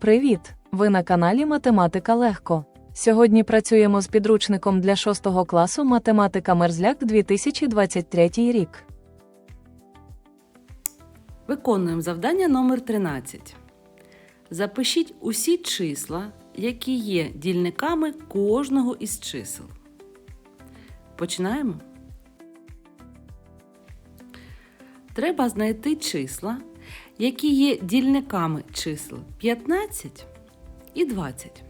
Привіт! Ви на каналі Математика Легко. Сьогодні працюємо з підручником для 6 класу Математика Мерзляк 2023 рік. Виконуємо завдання номер 13. Запишіть усі числа, які є дільниками кожного із чисел. Починаємо. Треба знайти числа, які є дільниками чисел 15 і 20.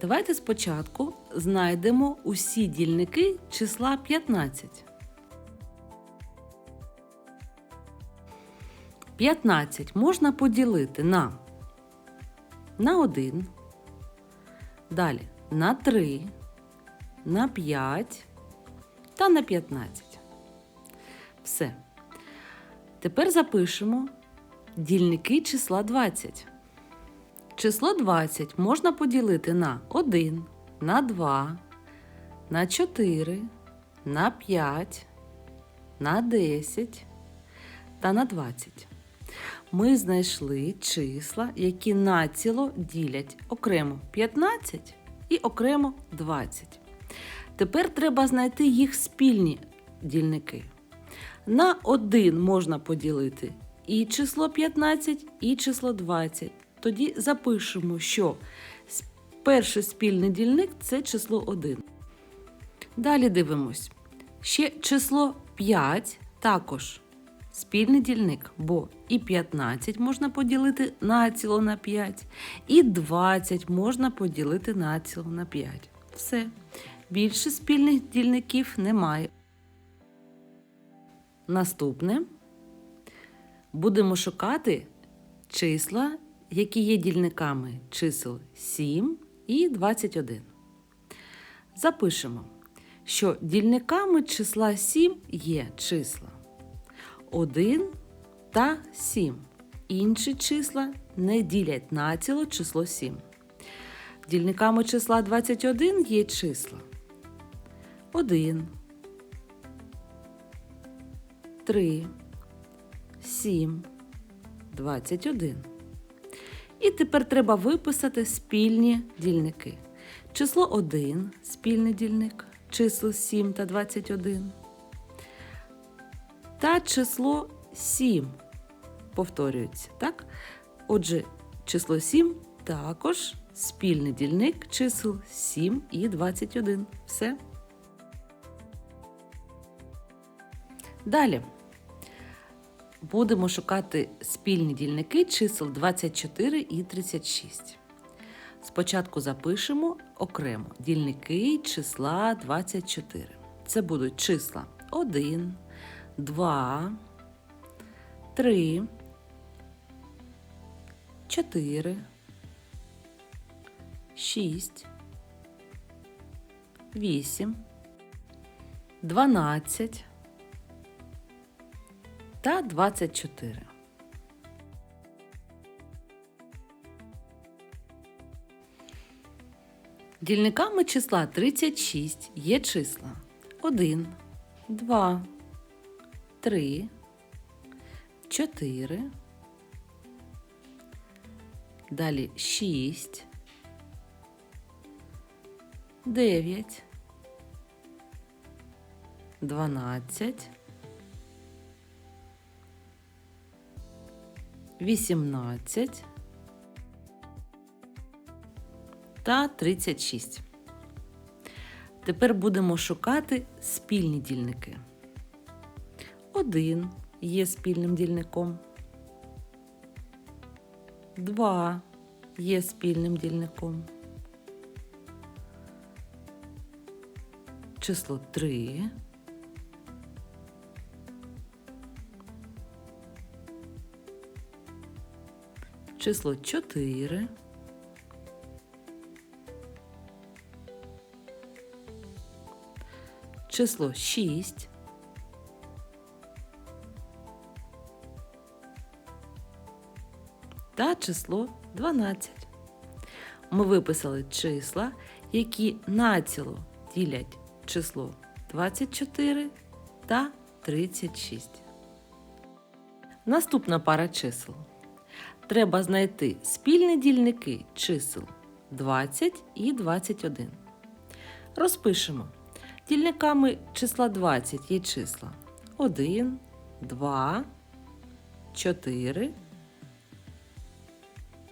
Давайте спочатку знайдемо усі дільники числа 15. 15 можна поділити на, на 1, далі на 3, на 5 та на 15. Все. Тепер запишемо дільники числа 20. Число 20 можна поділити на 1, на 2, на 4, на 5, на 10 та на 20. Ми знайшли числа, які націло ділять окремо 15 і окремо 20. Тепер треба знайти їх спільні дільники. На 1 можна поділити і число 15, і число 20. Тоді запишемо, що перший спільний дільник це число 1. Далі дивимось. Ще число 5 також спільний дільник, бо і 15 можна поділити націло на 5, і 20 можна поділити націло на 5. Все. Більше спільних дільників немає. Наступне будемо шукати числа, які є дільниками чисел 7 і 21. Запишемо, що дільниками числа 7 є числа 1 та 7. Інші числа не ділять націло число 7. Дільниками числа 21 є числа 1, 3, 7, 21. І тепер треба виписати спільні дільники. Число 1 спільний дільник, чисел 7 та 21 та число 7 повторюється, так? Отже, число 7 також спільний дільник чисел 7 і 21. Все. Далі будемо шукати спільні дільники чисел 24 і 36. Спочатку запишемо окремо дільники числа 24. Це будуть числа 1, 2, 3, 4, 6, 8, 12 та 24. Дільниками числа 36 є числа 1, 2, 3, 4, далі 6, 9, 12, 18 та 36. Тепер будемо шукати спільні дільники. 1 є спільним дільником. 2 є спільним дільником. Число 3. Число 4. Число 6. та число 12. Ми виписали числа, які націло ділять число 24 та 36. Наступна пара чисел треба знайти спільні дільники чисел 20 і 21. Розпишемо. Дільниками числа 20 є числа 1, 2, 4,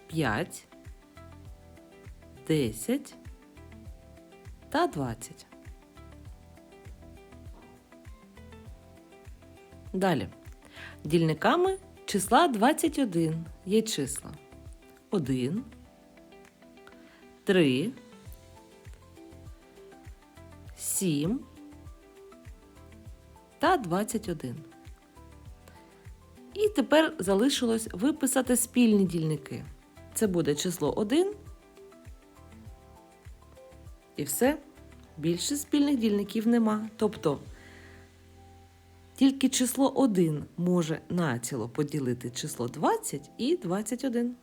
5, 10 та 20. Далі. Дільниками числа 21 є числа 1, 3, 7 та 21. І тепер залишилось виписати спільні дільники. Це буде число 1. І все. Більше спільних дільників нема. Тобто тільки число 1 може націло поділити число 20 і 21.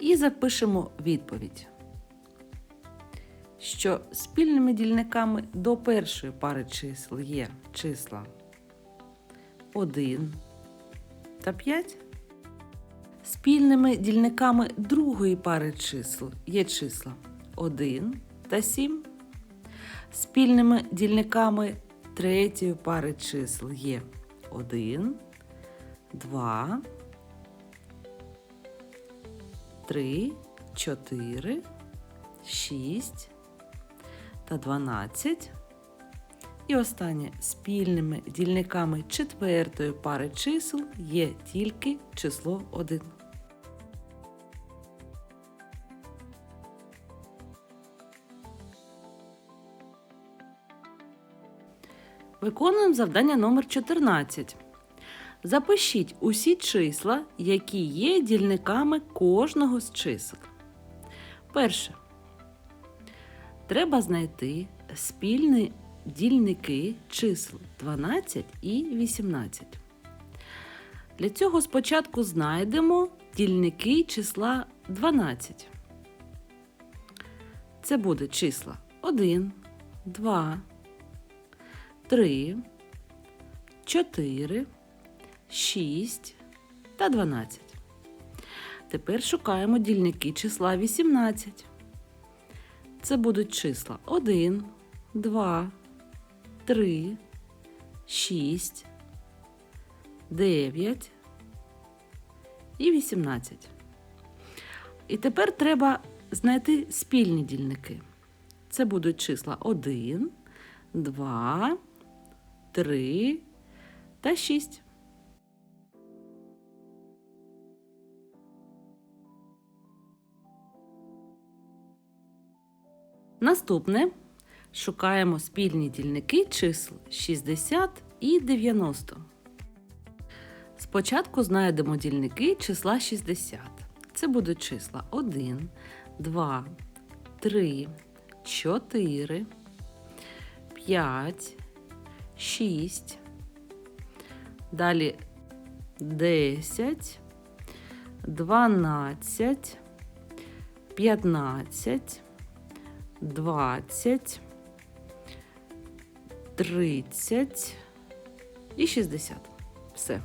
І запишемо відповідь, що спільними дільниками до першої пари чисел є числа 1 та 5. Спільними дільниками другої пари чисел є числа 1 та 7. Спільними дільниками третьої пари чисел є 1, 2, 3, 4, 6 та 12. І останнє спільними дільниками четвертої пари чисел є тільки число 1. Виконуємо завдання номер 14. Запишіть усі числа, які є дільниками кожного з чисел. Перше. Треба знайти спільні дільники чисел 12 і 18. Для цього спочатку знайдемо дільники числа 12. Це буде числа 1, 2, 3, 4, 6 та 12. Тепер шукаємо дільники числа 18. Це будуть числа 1, 2, 3, 6, 9 і 18. І тепер треба знайти спільні дільники. Це будуть числа 1, 2, 3 та 6. Наступне шукаємо спільні дільники чисел 60 і 90. Спочатку знайдемо дільники числа 60. Це будуть числа 1, 2, 3, 4, 5, 6. Далі 10, 12, 15, 20, 30 і 60. Все.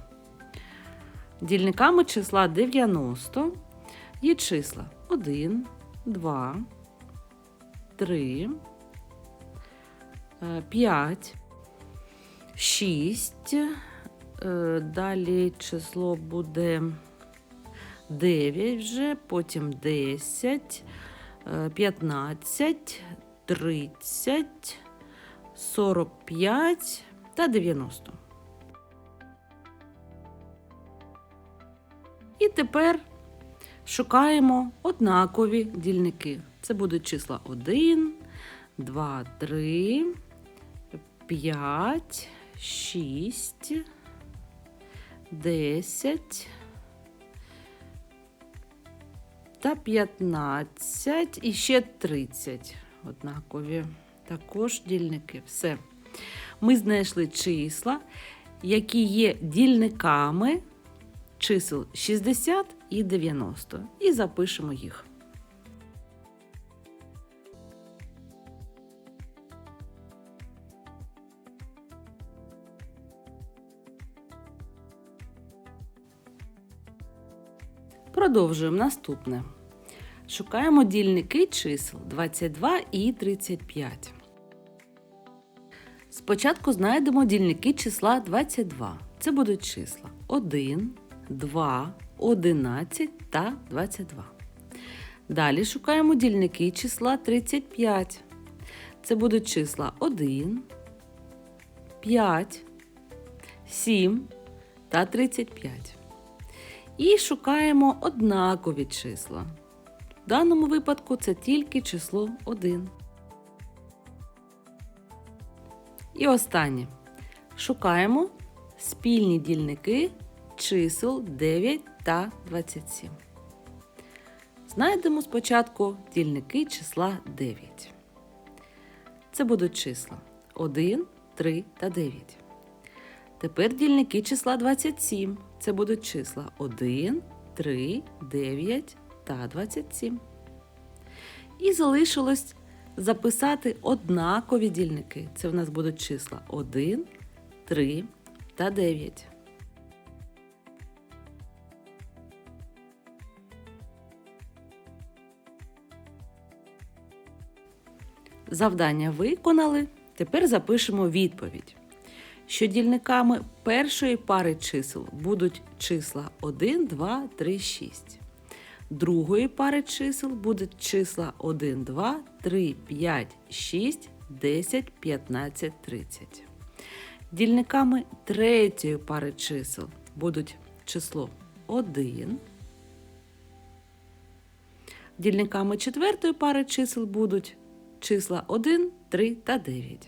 Дільниками числа 90 є числа. 1, 2, 3, 5, 6. е, Далі число буде 9 вже, потім 10, е, 15, 30, 45 та 90. І тепер шукаємо однакові дільники. Це будуть числа 1, 2, 3, 5, 6, 10 та 15 і ще 30 однакові. Також дільники. Все. Ми знайшли числа, які є дільниками чисел 60 і 90. І запишемо їх. Продовжуємо наступне. Шукаємо дільники чисел 22 і 35. Спочатку знайдемо дільники числа 22. Це будуть числа 1, 2, 11 та 22. Далі шукаємо дільники числа 35. Це будуть числа 1, 5, 7 та 35. І шукаємо однакові числа. В даному випадку це тільки число 1. І останнє. Шукаємо спільні дільники чисел 9 та 27. Знайдемо спочатку дільники числа 9. Це будуть числа 1, 3 та 9. Тепер дільники числа 27. Це будуть числа 1, 3, 9 та 27. І залишилось записати однакові дільники. Це в нас будуть числа 1, 3 та 9. Завдання виконали. Тепер запишемо відповідь. Що дільниками першої пари чисел будуть числа 1, 2, 3, 6. Другої пари чисел будуть числа 1, 2, 3, 5, 6, 10, 15, 30. Дільниками третьої пари чисел будуть число 1. Дільниками четвертої пари чисел будуть числа 1, 3 та 9.